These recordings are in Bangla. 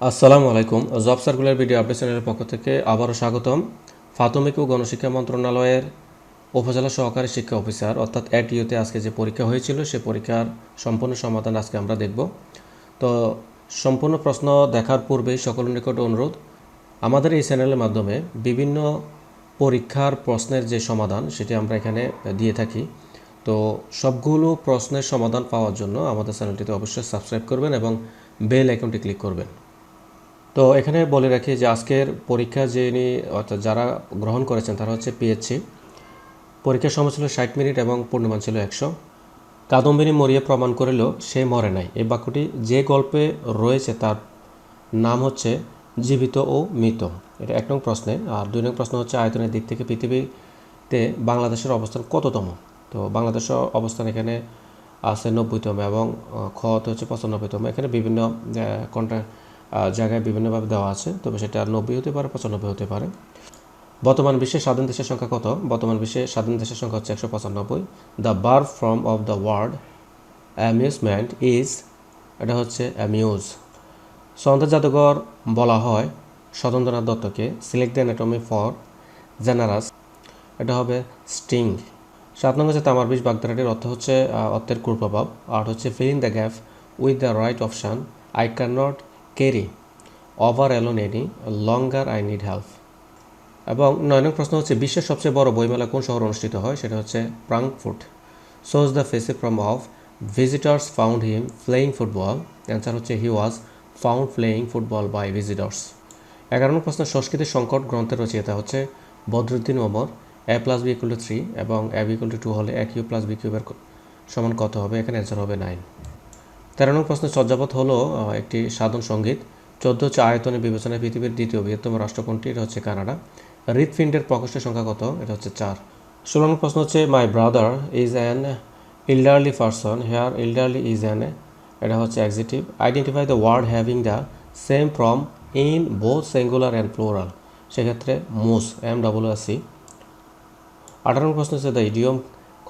আসসালামু আলাইকুম। জব সার্কুলার ভিডিও আপডেট চ্যানেলের পক্ষ থেকে আবারও স্বাগতম। প্রাথমিক ও গণশিক্ষা মন্ত্রণালয়ের উপজেলা সহকারী শিক্ষা অফিসার, অর্থাৎ এটিওতে আজকে যে পরীক্ষা হয়েছিল, সে পরীক্ষার সম্পূর্ণ সমাধান আজকে আমরা দেখব। তো সম্পূর্ণ প্রশ্ন দেখার পূর্বেই সকলের নিকট অনুরোধ, আমাদের এই চ্যানেলের মাধ্যমে বিভিন্ন পরীক্ষার প্রশ্নের যে সমাধান, সেটি আমরা এখানে দিয়ে থাকি। তো সবগুলো প্রশ্নের সমাধান পাওয়ার জন্য আমাদের চ্যানেলটিতে অবশ্যই সাবস্ক্রাইব করবেন এবং বেল আইকনটি ক্লিক করবেন। তো এখানে বলে রাখি যে আজকের পরীক্ষা যিনি, অর্থাৎ যারা গ্রহণ করেছেন, তারা হচ্ছে পিএইচসি পরীক্ষার সময় ছিল ষাট মিনিট এবং পূর্ণমান ছিল একশো। কাদম্বিনী মরিয়ে প্রমাণ করিল, সে মরে নাই। এই বাক্যটি যে গল্পে রয়েছে, তার নাম হচ্ছে জীবিত ও মৃত। এটা এক নং প্রশ্নে। আর দুই নং প্রশ্ন হচ্ছে আয়তনের দিক থেকে পৃথিবীতে বাংলাদেশের অবস্থান কততম? তো বাংলাদেশের অবস্থান এখানে আছে নব্বইতম এবং খ হচ্ছে পঁচানব্বইতম। এখানে বিভিন্ন কন্ট্রা জায়গায় বিভিন্নভাবে দেওয়া আছে, তবে সেটা নব্বই হতে পারে, পঁচানব্বই হতে পারে। বর্তমান বিশ্বে স্বাধীন দেশের সংখ্যা কত? বর্তমান বিশ্বে স্বাধীন দেশের সংখ্যা হচ্ছে একশো পঁচানব্বই। The bar form of the word amusement is এটা হচ্ছে অ্যামিউজ সন্ধ্যা জাদুঘর বলা হয় স্বতন্ত্রনাথ দত্তকে। Select the anatomy for generous এটা হবে স্টিং সাত নম্বর হচ্ছে তামার বিষ বাগদারাটির অর্থ হচ্ছে অর্থের কুপ্রভাব। আর হচ্ছে fill the gap with the right option I can not carry over alone any longer I need help. এবং নয় নং প্রশ্ন হচ্ছে, বিশ্বের সবচেয়ে বড় বইমেলা কোন শহরে অনুষ্ঠিত হয়? সেটা হচ্ছে Frankfurt choose the passive form of visitors found him playing football answer হচ্ছে he was found playing football by visitors এগারো নম্বর প্রশ্ন, সংস্কৃতির সংকট গ্রন্থের রচয়িতা হচ্ছে Badruddin Omar. A plus B equal to three এবং A B equal to two হলে এ কিউ প্লাস বি কিউবের সমান কত হবে? এখানে অ্যান্সার হবে নাইন তেরো নম্বর প্রশ্নের চর্যাপদ হলো একটি সাধন সংগীত। চোদ্দ হচ্ছে আয়তনের বিবেচনায় পৃথিবীর দ্বিতীয় বৃহত্তম রাষ্ট্র কোনটি এটা হচ্ছে কানাডা। হৃদপিণ্ডের প্রকোষ্ঠের সংখ্যা কত? এটা হচ্ছে চার। ষোলো নম্বর প্রশ্ন হচ্ছে my brother is an elderly person here elderly is an এটা হচ্ছে adjective identify the word having the same form in both singular and plural সেক্ষেত্রে মোস এম ডাবল সি আঠারো প্রশ্ন হচ্ছে the idiom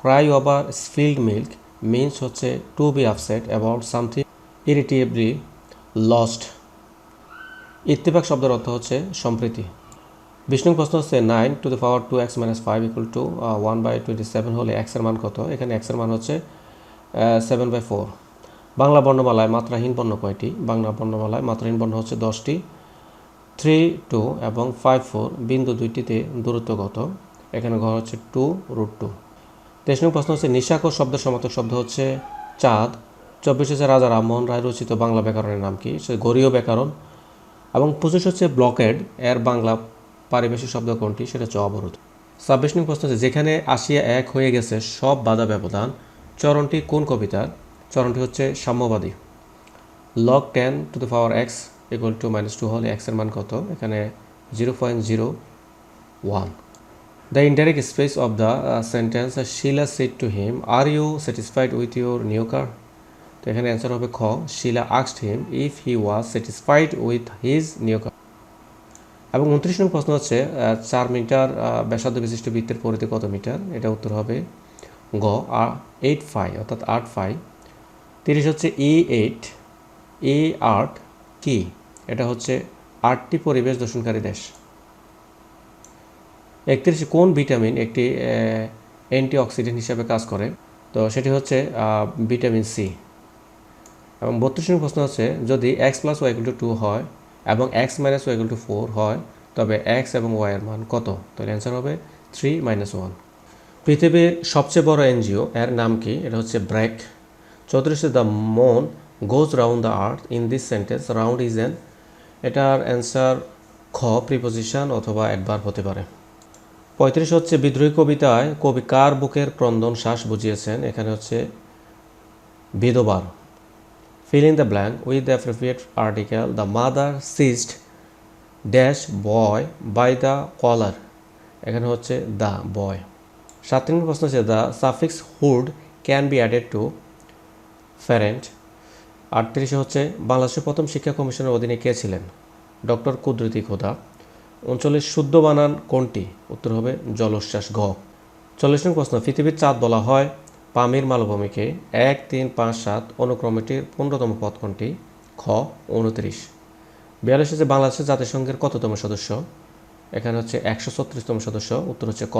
cry over spilled milk means হচ্ছে to be upset about something irritably lost Ittefaq শব্দের অর্থ হচ্ছে সম্প্রীতি। বিষ্ণু প্রশ্ন হচ্ছে nine to the power two x minus five equal to one by twenty seven হলে এক্সের মান কত? এখানে এক্সের মান হচ্ছে সেভেন বাই ফোর বাংলা বর্ণমালায় মাত্রাহীন বর্ণ কয়টি? বাংলা বর্ণমালায় মাত্রাহীন বর্ণ হচ্ছে দশটি। থ্রি টু এবং ফাইভ ফোর বিন্দু দুইটিতে দূরত্ব কত? এখানে ঘর হচ্ছে টু রুট টু তেইশ নম্বর প্রশ্ন হচ্ছে নিশাকর শব্দের সমার্থক শব্দ হচ্ছে চাঁদ। চব্বিশ হচ্ছে রাজা রামমোহন রায় রচিত বাংলা ব্যাকরণের নাম কি? সে গরীয় ব্যাকরণ। এবং পঁচিশ হচ্ছে, ব্লকেড, এর বাংলা পারিবেশিক শব্দ কোনটি? সেটা হচ্ছে অবরোধ। ছাব্বিশ নম্বর প্রশ্ন হচ্ছে, যেখানে আসিয়া এক হয়ে গেছে সব বাধা ব্যবধান, চরণটি কোন কবিতার? চরণটি হচ্ছে সাম্যবাদী। Log ten to the power x equal to minus two হলে এক্সের মান কত? এখানে zero point zero one the indirect speech of the sentence Shila said to him are you satisfied with your new car তো এখানে অ্যান্সার হবে খ Shila আক্সড him if he was satisfied with his new car এবং উনত্রিশ নম্বর প্রশ্ন হচ্ছে চার মিটার ব্যাসার্ধ বিশিষ্ট বৃত্তের পরিধি কত মিটার? এটা উত্তর হবে গ এইট ফাইভ অর্থাৎ আট ফাইভ তিরিশ হচ্ছে ই এইট এ আট কি? এটা হচ্ছে আটটি পরিবেশ দূষণকারী দেশ। একত্রিশ কোন ভিটামিন একটি অ্যান্টিঅক্সিডেন্ট হিসাবে কাজ করে? তো সেটি হচ্ছে ভিটামিন সি। এবং বত্রিশ নম্বর প্রশ্ন হচ্ছে, যদি x plus y to two হয় এবং x minus y to four হয়, তবে এক্স এবং ওয়াই এর মান কত? তাহলে অ্যান্সার হবে থ্রি মাইনাস ওয়ান পৃথিবীর সবচেয়ে বড় এনজিও, এর নাম কি? এটা হচ্ছে BRAC. চৌত্রিশে the moon goes round the earth in this sentence. Round is an, এটার অ্যান্সার খ প্রিপোজিশন অথবা অ্যাডভার্ব হতে পারে। পঁয়ত্রিশ হচ্ছে বিদ্রোহী কবিতায় কবি কার বুকের ক্রন্দন শ্বাস বুঝিয়েছেন? এখানে হচ্ছে বিধবার। Fill in the blank with the appropriate article, the mother dash boy by the collar এখানে হচ্ছে দ্য বয় সাত নম্বর প্রশ্ন হচ্ছে the suffix hood can be added to parent আটত্রিশে হচ্ছে, বাংলাদেশের প্রথম শিক্ষা কমিশনের অধীনে কে ছিলেন? ডক্টর কুদরতি খোদা। উনচল্লিশ শুদ্ধ বানান কোনটি? উত্তর হবে জলোচ্ছ্বাস ঘ। চল্লিশ নম্বর প্রশ্ন, পৃথিবীর চাঁদ বলা হয় পামির মালভূমিকে এক, তিন, পাঁচ, সাত অনুক্রমেটির পনেরোতম পদ কোনটি? খ, উনত্রিশ। বিয়াল্লিশ হচ্ছে বাংলাদেশের জাতিসংঘের কততম সদস্য? এখানে হচ্ছে একশো ছত্রিশতম সদস্য, উত্তর হচ্ছে ক।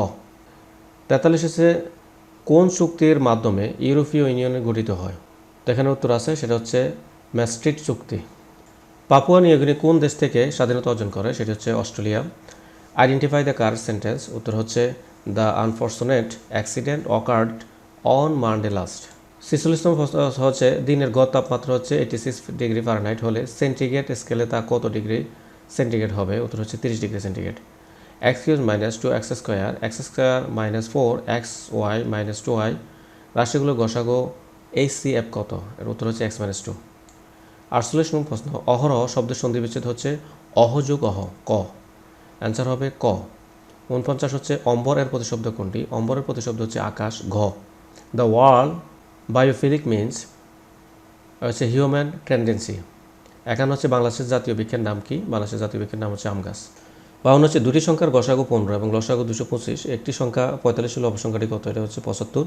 তেতাল্লিশ হচ্ছে কোন চুক্তির মাধ্যমে ইউরোপীয় ইউনিয়নে গঠিত হয়? তো এখানে উত্তর আছে, সেটা হচ্ছে ম্যাস্ট্রিট চুক্তি। পাপুয়া নিউগিনি কোন দেশ থেকে স্বাধীনতা অর্জন করে সেটি হচ্ছে Australia. Identify the correct sentence উত্তর হচ্ছে the unfortunate accident occurred on Monday last ছিচল্লিশতম হচ্ছে, দিনের গড় তাপমাত্রা হচ্ছে এইটি সিক্স ডিগ্রি ফারেনহাইট হলে সেন্টিগ্রেড স্কেলে তা কত ডিগ্রি সেন্টিগ্রেড হবে? উত্তর হচ্ছে, তিরিশ degree centigrade x cube minus two x square x square minus four x y minus two y রাশিগুলো গসাগো এইচ সি এফ কত? এর উত্তর হচ্ছে এক্স মাইনাস টু আটচল্লিশ নম্বর প্রশ্ন, অহরহ শব্দের সন্ধি বিচ্ছেদ হচ্ছে অহযোগ অহ, ক। অ্যান্সার হবে ক। উনপঞ্চাশ হচ্ছে অম্বর এর প্রতিশব্দ কোনটি? অম্বরের প্রতিশব্দ হচ্ছে আকাশ, ঘ। দ্য ওয়ার্ল্ড বায়োফিলিক মিনস হচ্ছে হিউম্যান টেন্ডেন্সি এখানে হচ্ছে বাংলাদেশের জাতীয় বৃক্ষের নাম কি? বাংলাদেশের জাতীয় বৃক্ষের নাম হচ্ছে আম গাছ। বাউন্ন হচ্ছে দুটি সংখ্যার গসাগু পনেরো এবং লসাগু দুশো পঁচিশ। একটি সংখ্যা পঁয়তাল্লিশ হলে অপসংখ্যাটি কত? এটা হচ্ছে পঁচাত্তর।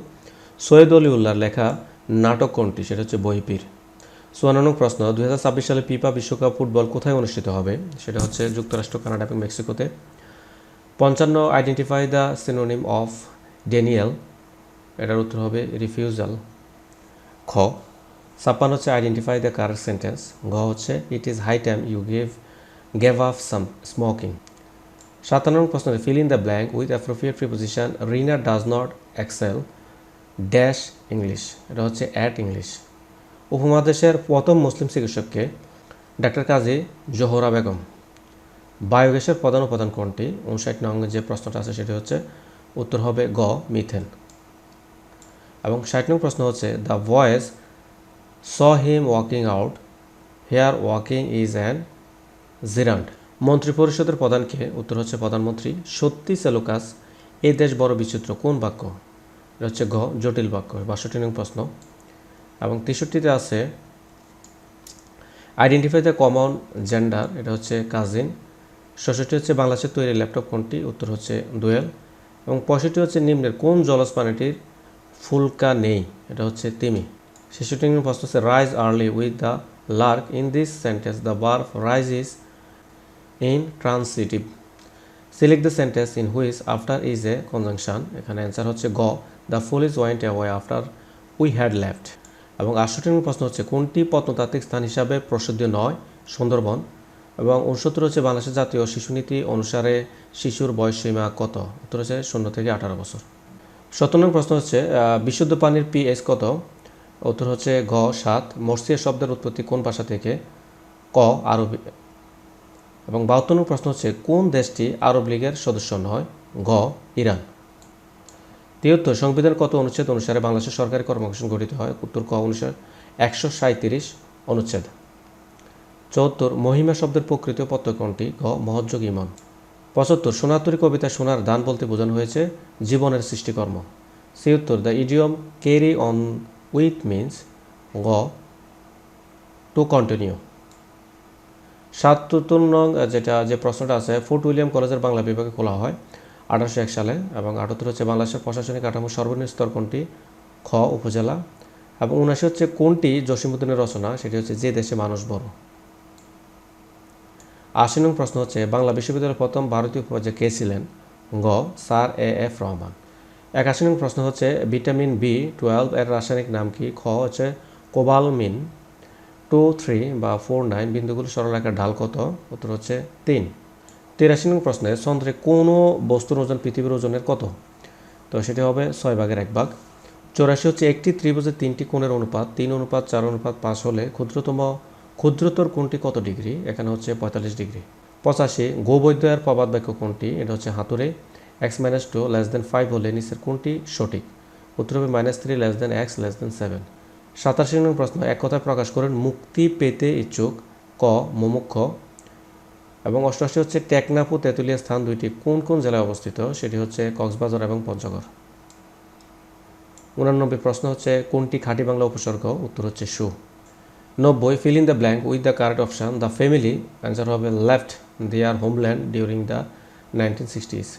সৈয়দ অলি উল্লাহর লেখা নাটক কোনটি? সেটা হচ্ছে বইপির। চুয়ান্ন প্রশ্ন, দুই হাজার ছাব্বিশ সালে পিপা বিশ্বকাপ ফুটবল কোথায় অনুষ্ঠিত হবে? সেটা হচ্ছে যুক্তরাষ্ট্র, কানাডা এবং মেক্সিকোতে। পঞ্চান্ন identify the synonym of denial এটার উত্তর হবে রিফিউজাল খ, ছাপ্পান্ন হচ্ছে আইডেন্টিফাই দ্য কারেক্ট সেন্টেন্স ঘ হচ্ছে it is high time you give gave up some smoking সাতান্ন প্রশ্ন fill in the blank with appropriate preposition Rina does not excel dash English এটা হচ্ছে অ্যাট ইংলিশ উপমহাদেশের প্রথম মুসলিম চিকিৎসককে ডাক্তার কাজী জোহরা বেগম। বায়োগ্যাসের প্রধান উপাদান কোনটি? উনষাট নং যে প্রশ্নটা আছে সেটি হচ্ছে উত্তর হবে গ, মিথেন। এবং ষাট নং প্রশ্ন হচ্ছে, the voice saw him walking out, here walking is an gerund মন্ত্রিপরিষদের প্রধানকে উত্তর হচ্ছে প্রধানমন্ত্রী, সত্যি সেলুকাস এই দেশ বড় বিচিত্র, কোন বাক্য? হচ্ছে ঘ জটিল বাক্য, বাষট্টি নং প্রশ্ন। এবং তেষট্টিতে আছে আইডেন্টিফাই দ্য কমন জেন্ডার এটা হচ্ছে কাজিন ষষ্ঠটি হচ্ছে বাংলাদেশের তৈরি ল্যাপটপ কোনটি? উত্তর হচ্ছে দোয়েল এবং পঁয়ষট্টি হচ্ছে নিম্নের, কোন জলজ প্রাণীটির ফুলকা নেই? এটা হচ্ছে তিমি। ছেষট্টি নম্বর প্রশ্ন হচ্ছে rise early with the lark in this sentence the verb rise is intransitive select the sentence in which after is a conjunction এখানে অ্যান্সার হচ্ছে গ। The fool is went away after we had left এবং আটষট্টি নম্বর প্রশ্ন হচ্ছে, কোনটি প্রত্নতাত্ত্বিক স্থান হিসাবে প্রসিদ্ধ নয়? সুন্দরবন। এবং উনসত্তর হচ্ছে, বাংলাদেশের জাতীয় শিশুনীতি অনুসারে শিশুর বয়সসীমা কত? উত্তর হচ্ছে, শূন্য থেকে আঠারো বছর। সত্তর নম্বর প্রশ্ন হচ্ছে বিশুদ্ধ পানির পিএইচ কত? উত্তর হচ্ছে, ঘ, সাত। মর্সিয়া শব্দের উৎপত্তি কোন ভাষা থেকে? ক, আরবি। এবং বাহাত্তর নম্বর প্রশ্ন হচ্ছে, কোন দেশটি আরব লীগের সদস্য নয়? ঘ, ইরান। তিয়াত্তর সংবিধান কত অনুচ্ছেদ অনুসারে বাংলাদেশের সরকারি কর্মকর্ষণ গঠিত হয়? উত্তর ক অনুসারে একশো সাঁত্রিশ অনুচ্ছেদ। চুয়াত্তর মহিমা শব্দের প্রকৃত পত্র কোনটি ঘ মহৎযোগ ইমন। পঁচাত্তর সোনাতুরি কবিতা সোনার দান বলতে বোঝানো হয়েছে জীবনের সৃষ্টিকর্ম। ছিয়াত্তর, the idiom carry on with means গ, টু কন্টিনিউ। সাতাত্তর নং, যেটা যে প্রশ্নটা আছে, ফোর্ট উইলিয়াম কলেজের বাংলা বিভাগে খোলা হয়। আঠারোশো এক সালে এবং আটাত্তর হচ্ছে বাংলাদেশের প্রশাসনিক কাঠামো সর্বনিম্ন স্তর কোনটি? খ, উপজেলা। এবং উনআশি হচ্ছে কোনটি জসিমুদ্দিনের রচনা? সেটি হচ্ছে যে দেশে মানুষ বড়। আশি নং প্রশ্ন হচ্ছে, বাংলা বিশ্ববিদ্যালয়ের প্রথম ভারতীয় উপাচার্য কে ছিলেন? গ, স্যার এ এফ রহমান। একাশি নং প্রশ্ন হচ্ছে, ভিটামিন বি টুয়েলভ এর রাসায়নিক নাম কি? খ হচ্ছে কোবালমিন। টু থ্রি বা ফোর নাইন বিন্দুগুলো সরলরেখার ঢাল কত? উত্তর হচ্ছে তিন। তিরাশি নং প্রশ্নে চন্দ্রে কোনো বস্তুর ওজন পৃথিবীর ওজনের কত? তো সেটি হবে ছয় ভাগের এক ভাগ। চৌরাশি হচ্ছে একটি ত্রিভুজের তিনটি কোণের অনুপাত, তিন অনুপাত, চার অনুপাত, পাঁচ হলে ক্ষুদ্রতম, ক্ষুদ্রতর কোণটি কত ডিগ্রি? এখানে হচ্ছে পঁয়তাল্লিশ ডিগ্রি। পঁচাশি গোবৈদ্য এর প্রবাদ বাক্য কোনটি? এটা হচ্ছে হাতুরে x minus two less than five হলে নিচের কোনটি সঠিক। উত্তর হবে minus three less than x less than seven. সাতাশি নং প্রশ্ন, এক কথায় প্রকাশ করেন, মুক্তি পেতে ইচ্ছুক, ক, মুমুক্ষ এবং অষ্টআশি হচ্ছে টেকনাফু তেঁতুলিয়া স্থান দুইটি। কোন কোন জেলায় অবস্থিত? সেটি হচ্ছে কক্সবাজার এবং পঞ্চগড়। উনানব্বই প্রশ্ন হচ্ছে, কোনটি খাঁটি বাংলা উপসর্গ? উত্তর হচ্ছে সু। নব্বই fill in the blank with the correct option the family answer হবে left their homeland during the nineteen sixties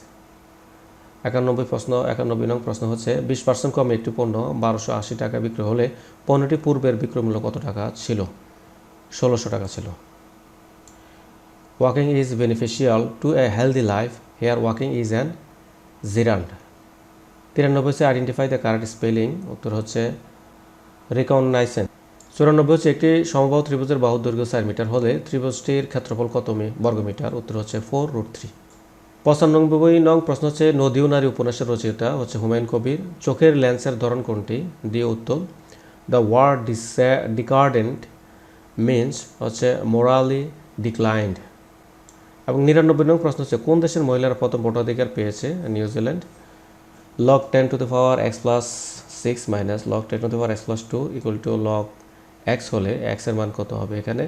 একানব্বই প্রশ্ন, একানব্বই নং প্রশ্ন হচ্ছে, বিশ পার্সেন্ট কমে একটি পণ্য, বারোশো আশি টাকা বিক্রি হলে পণ্যটি পূর্বের বিক্রয় মূল্য কত টাকা ছিল? ষোলোশো টাকা ছিল। Walking is beneficial to a healthy life here walking is an gerund তিরানব্বই হচ্ছে আইডেন্টিফাই দ্য কারেক্ট স্পেলিং উত্তর হচ্ছে রিকগনাইসেন চুরানব্বই হচ্ছে একটি সমবাহু ত্রিভুজের বাহুর দৈর্ঘ্য চার মিটার হলে ত্রিভুজটির ক্ষেত্রফল কত বর্গমিটার? উত্তর হচ্ছে ফোর রুট থ্রি পঁচানব্বই নং প্রশ্ন হচ্ছে নদী নারী উপন্যাসের রচয়িতা হচ্ছে হুমায়ুন কবির চোখের লেন্সের ধরন কোনটি? দিয়ে উত্তর দ্য ওয়ার্ড ডিকার্ডেন্ট মিন্স হচ্ছে মোরালি ডিক্লাইন্ড এবং নিরানব্বই নং প্রশ্ন হচ্ছে, কোন দেশের মহিলারা প্রথম ভোটাধিকার পেয়েছে? New Zealand log ten to the power x plus six minus log ten to the power x plus two equal to log x হলে এক্সের মান কত হবে এখানে?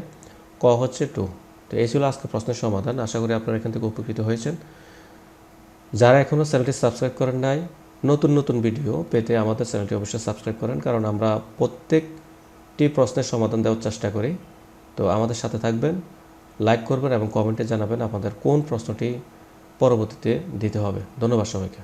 ক হচ্ছে টু তো এই ছিল আজকে প্রশ্নের সমাধান। আশা করি আপনারা এখান থেকে উপকৃত হয়েছেন। যারা এখনও চ্যানেলটি সাবস্ক্রাইব করেন নাই, নতুন নতুন ভিডিও পেতে আমাদের চ্যানেলটি অবশ্যই সাবস্ক্রাইব করেন, কারণ আমরা প্রত্যেকটি প্রশ্নের সমাধান দেওয়ার চেষ্টা করি। তো আমাদের সাথে থাকবেন। লাইক করবেন এবং কমেন্টে জানাবেন আপনাদের কোন প্রশ্নটি পরবর্তীতে দিতে হবে। ধন্যবাদ সবাইকে।